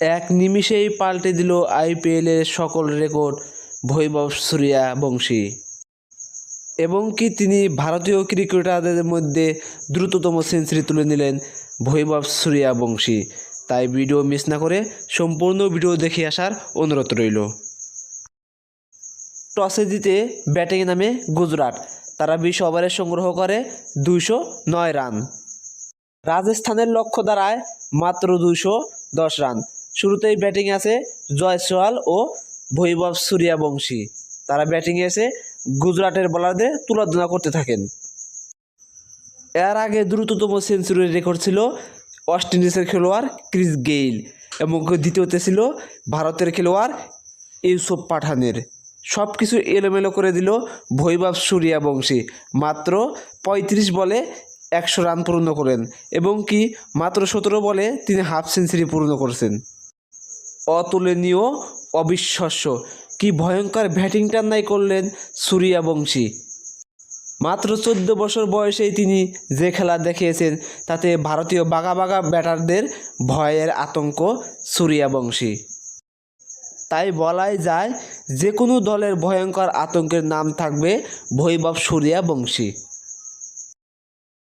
এক নিমিষেই পাল্টে দিল আইপিএলের সকল রেকর্ড ভৈভব সুরিয়া বংশী। এবং কি তিনি ভারতীয় ক্রিকেটারদের মধ্যে দ্রুততম সেঞ্চুরি তুলে নিলেন ভৈভব সুরিয়া বংশী। তাই ভিডিও মিস না করে সম্পূর্ণ ভিডিও দেখে আসার অনুরোধ রইল। টসে জিতে ব্যাটিংয়ে নামে গুজরাট। তারা বিশ ওভারে সংগ্রহ করে দুইশো নয় রান। রাজস্থানের লক্ষ্য দাঁড়ায় মাত্র দুশো দশ রান। শুরুতেই ব্যাটিং আছে জয়সওয়াল ও বৈভব সূর্যবংশী। তারা ব্যাটিংয়ে এসে গুজরাটের বোলারদের তুলনা করতে থাকেন। এর আগে দ্রুততম সেঞ্চুরির রেকর্ড ছিল ওয়েস্ট ইন্ডিজের খেলোয়াড় ক্রিস গেইল এবং দ্বিতীয়তে ছিল ভারতের খেলোয়াড় ইউসুফ পাঠানের। সব কিছু এলোমেলো করে দিল বৈভব সূর্যবংশী। মাত্র পঁয়ত্রিশ বলে একশো রান পূর্ণ করেন এবং কি মাত্র সতেরো বলে তিনি হাফ সেঞ্চুরি পূর্ণ করেছেন। অতুলনীয়, অবিশ্বাস্য। কি ভয়ঙ্কর ব্যাটিং টান্নাই করলেন সূর্যবংশী। মাত্র চোদ্দ বছর বয়সেই তিনি যে খেলা দেখিয়েছেন, তাতে ভারতীয় বাঘা বাঘা ব্যাটারদের ভয়ের আতঙ্ক সূর্যবংশী। তাই বলাই যায় যে কোনো দলের ভয়ঙ্কর আতঙ্কের নাম থাকবে বৈভব সূর্যবংশী।